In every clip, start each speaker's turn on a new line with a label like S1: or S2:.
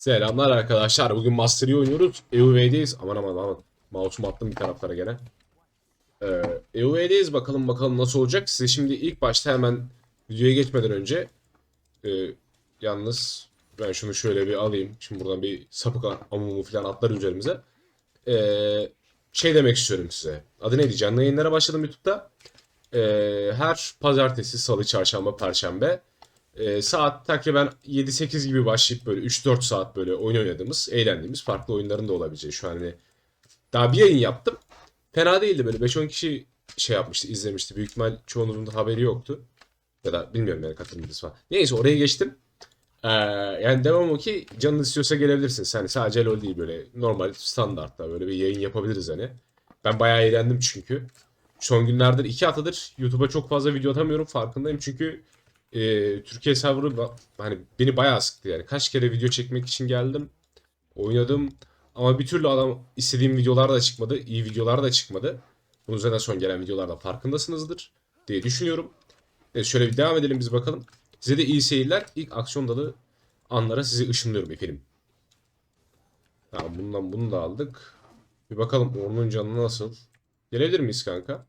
S1: Selamlar arkadaşlar. Bugün Master Yi oynuyoruz. EUV'deyiz. Aman aman aman. Mouse'umu attım bir taraflara gene. Ee, EUV'deyiz. Bakalım bakalım nasıl olacak. Size şimdi ilk başta hemen videoya geçmeden önce e, yalnız ben şunu şöyle bir alayım. Şimdi buradan bir sapık amumu falan atlar üzerimize. Ee, şey demek istiyorum size. Adı neydi? Canlı yayınlara başladım YouTube'da. Ee, her pazartesi, salı, çarşamba, perşembe e, saat takriben 7-8 gibi başlayıp böyle 3-4 saat böyle oyun oynadığımız, eğlendiğimiz farklı oyunların da olabileceği şu an hani daha bir yayın yaptım. Fena değildi böyle 5-10 kişi şey yapmıştı, izlemişti. Büyük ihtimal çoğunuzun da haberi yoktu. Ya da bilmiyorum yani katılımcısı falan. Neyse oraya geçtim. Ee, yani demem o ki canınız istiyorsa gelebilirsiniz. Hani sadece LoL değil böyle normal standartta böyle bir yayın yapabiliriz hani. Ben bayağı eğlendim çünkü. Son günlerdir iki haftadır YouTube'a çok fazla video atamıyorum farkındayım çünkü e, Türkiye serverı hani beni bayağı sıktı yani. Kaç kere video çekmek için geldim. Oynadım. Ama bir türlü adam istediğim videolar da çıkmadı. iyi videolar da çıkmadı. Bunun zaten son gelen videolarda farkındasınızdır diye düşünüyorum. Evet, şöyle bir devam edelim biz bakalım. Size de iyi seyirler. İlk aksiyon dalı anlara sizi ışınlıyorum efendim. Tamam bundan bunu da aldık. Bir bakalım onun canı nasıl. Gelebilir miyiz kanka?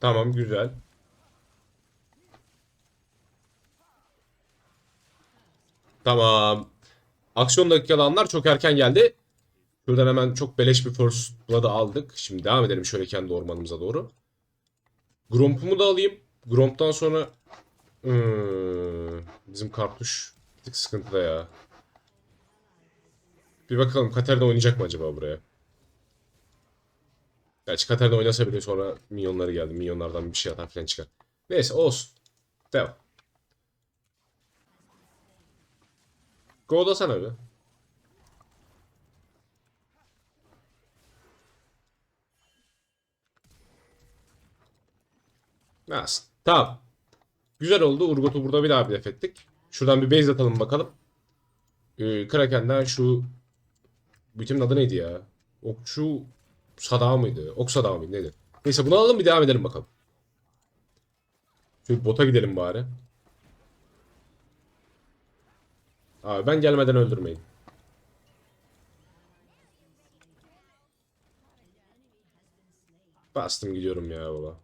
S1: Tamam güzel. Tamam. Aksiyon dakikalı anlar çok erken geldi. Şuradan hemen çok beleş bir first blood'ı aldık. Şimdi devam edelim şöyle kendi ormanımıza doğru. Gromp'umu da alayım. Gromp'tan sonra Hmm, bizim kartuş bir tık sıkıntıda ya. Bir bakalım Katarina oynayacak mı acaba buraya? Gerçi Katarina oynasa bile sonra minyonları geldi. Minyonlardan bir şey atar falan çıkar. Neyse olsun. Devam. Go'da sana bir. Nasıl? Tamam. Güzel oldu. Urgot'u burada bir daha bir ettik. Şuradan bir base atalım bakalım. Ee, Kraken'den şu Bütünün adı neydi ya? Okçu Sadağı mıydı? Ok Sadağı mıydı? Neydi? Neyse bunu alalım bir devam edelim bakalım. Şu bota gidelim bari. Abi ben gelmeden öldürmeyin. Bastım gidiyorum ya baba.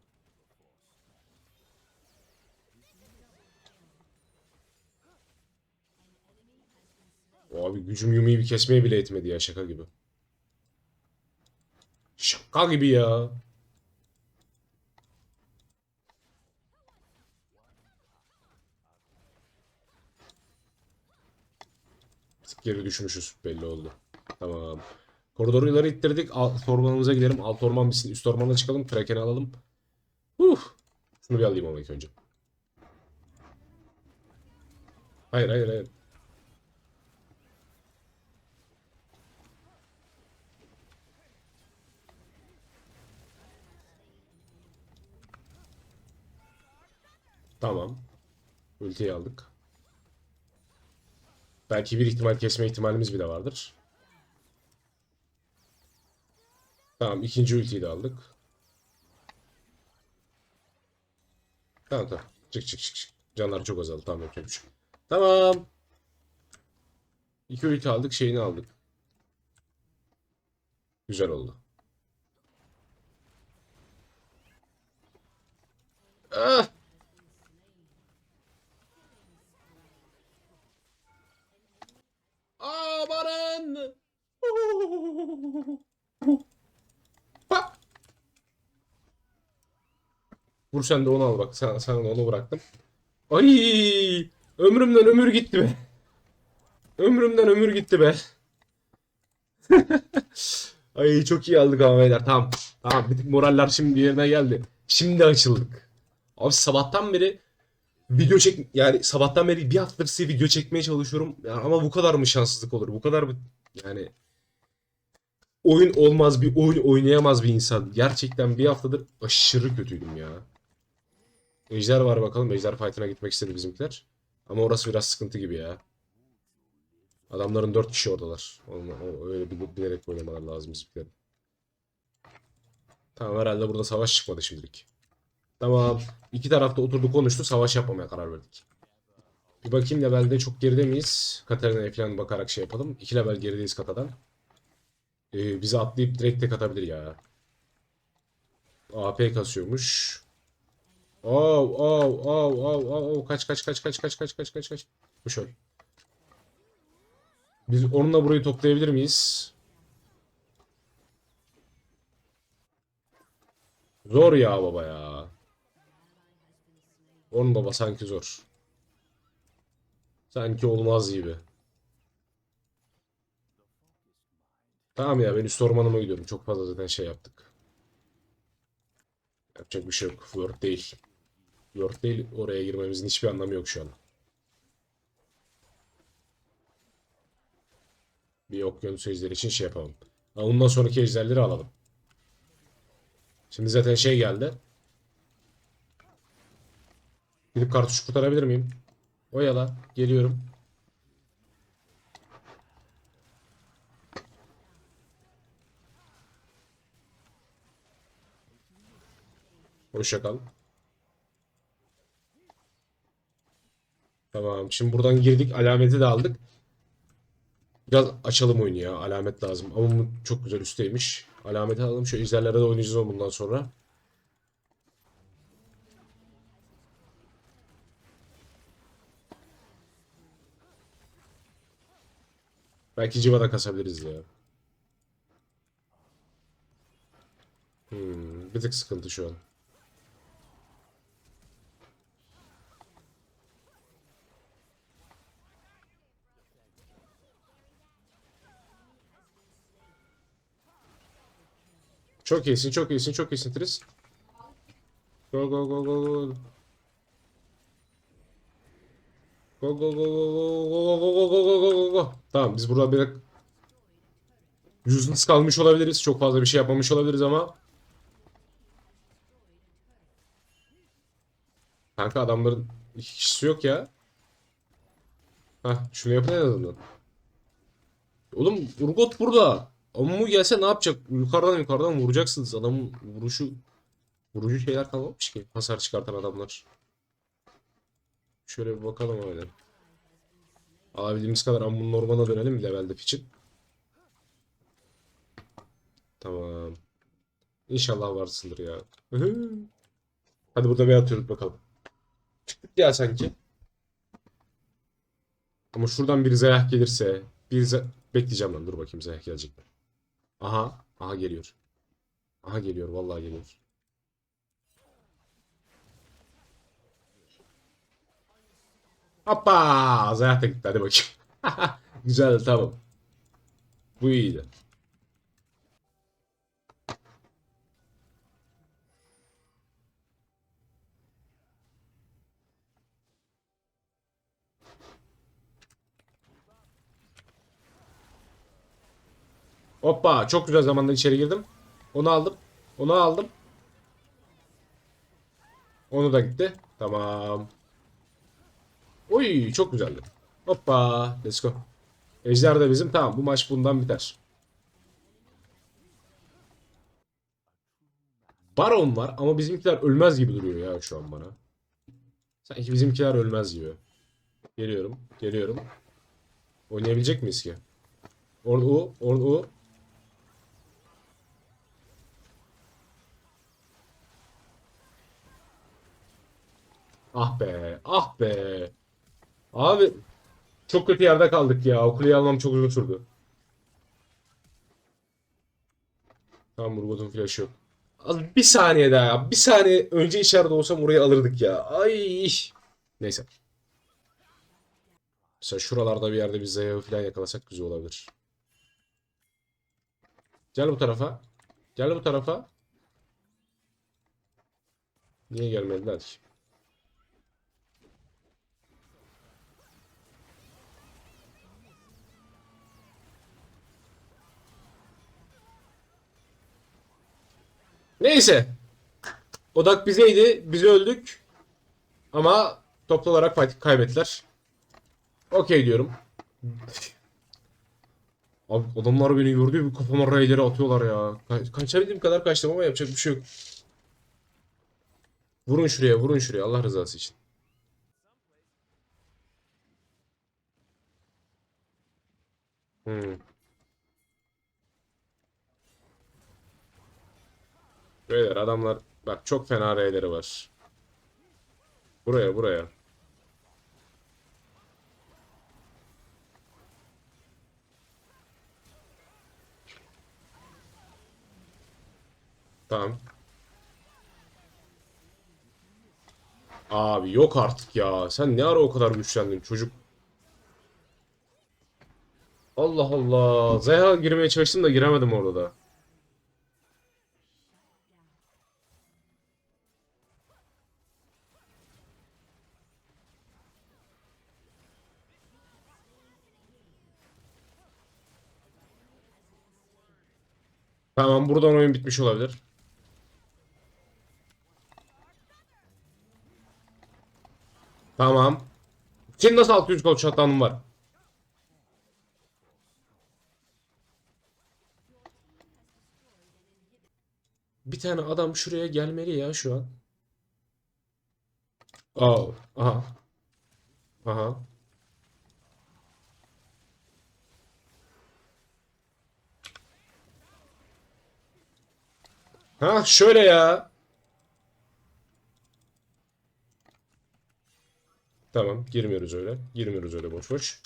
S1: Abi gücüm Yumi'yi bir kesmeye bile etmedi ya şaka gibi. Şaka gibi ya. Tık geri düşmüşüz belli oldu. Tamam. Koridoru ileri ittirdik. Alt ormanımıza gidelim. Alt orman bitsin. Üst ormana çıkalım. Kraken'i alalım. Uh. Şunu bir alayım ama ilk önce. Hayır hayır hayır. Tamam. Ultiyi aldık. Belki bir ihtimal kesme ihtimalimiz bile vardır. Tamam ikinci ultiyi de aldık. Tamam tamam. Çık çık çık çık. Canlar çok azaldı. Tamam yapacak bir şey. Tamam. İki ulti aldık. Şeyini aldık. Güzel oldu. Ah! Amanın! Bak! Vur sen de onu al bak. Sana da onu bıraktım. Ay! Ömrümden ömür gitti be. Ömrümden ömür gitti be. Ay çok iyi aldık ama beyler. Tamam. Tamam. Bir tık moraller şimdi yerine geldi. Şimdi açıldık. Abi sabahtan beri video çek yani sabahtan beri bir haftadır size video çekmeye çalışıyorum. Ya ama bu kadar mı şanssızlık olur? Bu kadar mı yani oyun olmaz bir oyun oynayamaz bir insan. Gerçekten bir haftadır aşırı kötüydüm ya. Ejder var bakalım. Ejder fight'ına gitmek istedi bizimkiler. Ama orası biraz sıkıntı gibi ya. Adamların dört kişi oradalar. Onu, o- öyle bilerek oynamalar lazım bizimkilerin. Tamam herhalde burada savaş çıkmadı şimdilik. Tamam. İki tarafta oturdu konuştu. Savaş yapmamaya karar verdik. Bir bakayım levelde çok geride miyiz? Katarina'ya falan bakarak şey yapalım. 2 level gerideyiz Kata'dan. Ee, bizi atlayıp direkt tek atabilir ya. AP kasıyormuş. Oh, oh, oh, oh, oh. Kaç, kaç, kaç, kaç, kaç, kaç, kaç, kaç, kaç. Bu şöyle. Biz onunla burayı toplayabilir miyiz? Zor ya baba ya. Onun baba sanki zor. Sanki olmaz gibi. Tamam ya ben üst ormanıma gidiyorum. Çok fazla zaten şey yaptık. Yapacak bir şey yok. Word değil. Word değil. Oraya girmemizin hiçbir anlamı yok şu an. Bir okyanus ejderi için şey yapalım. Ha, Ondan sonraki ejderleri alalım. Şimdi zaten şey geldi. Gidip kartuş kurtarabilir miyim? Oyala. Geliyorum. Hoşça kal. Tamam. Şimdi buradan girdik. Alameti de aldık. Biraz açalım oyunu ya. Alamet lazım. Ama bu çok güzel üstteymiş. Alameti alalım. Şu ejderlere de oynayacağız onu bundan sonra. Belki civa da kasabiliriz ya. Hmm, bir tık sıkıntı şu an. Çok iyisin, çok iyisin, çok iyisin Tris. Go go go go go. Go go go go go go go go go go go go. Tamam biz burada bir yüzünüz kalmış olabiliriz. Çok fazla bir şey yapmamış olabiliriz ama Kanka adamların iki kişisi yok ya. Hah şunu yapın en azından. Oğlum Urgot burada. Amma gelse ne yapacak? Yukarıdan yukarıdan vuracaksınız. Adamın vuruşu vurucu şeyler kalmamış ki. Hasar çıkartan adamlar. Şöyle bir bakalım öyle. Alabildiğimiz kadar Ammun'un ormana dönelim level def için. Tamam. İnşallah varsındır ya. Hadi burada bir atıyoruz bakalım. Çıktık ya sanki. Ama şuradan bir zayah gelirse bir ze- bekleyeceğim lan dur bakayım zayah gelecek mi? Aha, aha geliyor. Aha geliyor vallahi geliyor. Hoppa! Zayah da gitti hadi bakayım. Güzel tamam. Bu iyiydi. Hoppa çok güzel zamanda içeri girdim. Onu aldım. Onu aldım. Onu da gitti. Tamam. Oy çok güzeldi. Hoppa let's go. Ejder de bizim. Tamam bu maç bundan biter. Baron var ama bizimkiler ölmez gibi duruyor ya şu an bana. Sanki bizimkiler ölmez gibi. Geliyorum. Geliyorum. Oynayabilecek miyiz ki? Orada o. Orada o. Ah be, ah be. Abi çok kötü yerde kaldık ya. O kuleyi almam çok uzun sürdü. Tamam Murgot'un flash'ı yok. Az bir saniye daha ya. Bir saniye önce içeride olsam orayı alırdık ya. Ay. Neyse. Mesela şuralarda bir yerde bir Zayah'ı falan yakalasak güzel olabilir. Gel bu tarafa. Gel bu tarafa. Niye gelmediler ki? Neyse. Odak bizeydi. Biz öldük. Ama toplu olarak kaybettiler. Okey diyorum. Abi adamlar beni gördü bir kafama rayları atıyorlar ya. Ka kaçabildiğim kadar kaçtım ama yapacak bir şey yok. Vurun şuraya vurun şuraya Allah rızası için. Hmm. Beyler adamlar bak çok fena R'leri var. Buraya buraya. Tamam. Abi yok artık ya. Sen ne ara o kadar güçlendin çocuk? Allah Allah. Zaya girmeye çalıştım da giremedim orada da. Tamam buradan oyun bitmiş olabilir. Tamam. Şimdi nasıl 600 gol şatlanım var? Bir tane adam şuraya gelmeli ya şu an. Oh, aha. Aha. Ha şöyle ya. Tamam girmiyoruz öyle. Girmiyoruz öyle boş boş.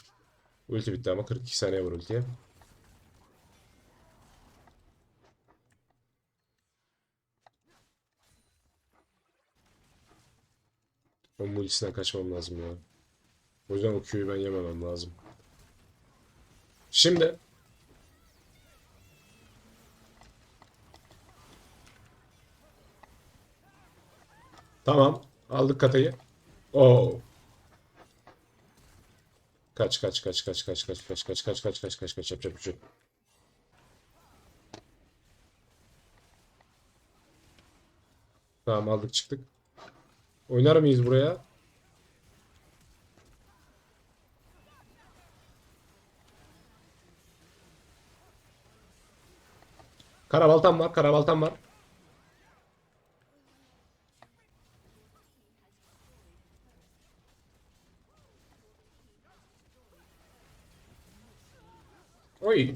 S1: Ulti bitti ama 42 saniye var ultiye. Onun ultisinden kaçmam lazım ya. O yüzden o Q'yu ben yememem lazım. Şimdi Tamam. Aldık katayı. Oo. Kaç kaç kaç kaç kaç kaç kaç kaç kaç kaç kaç kaç kaç bir şey. yok. Tamam aldık çıktık. Oynar mıyız buraya? Karabaltam var, karabaltam var. Oy.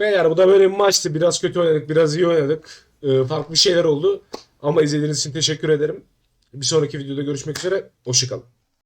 S1: Beyler bu da böyle bir maçtı. Biraz kötü oynadık, biraz iyi oynadık. Ee, farklı şeyler oldu. Ama izlediğiniz için teşekkür ederim. Bir sonraki videoda görüşmek üzere. Hoşçakalın.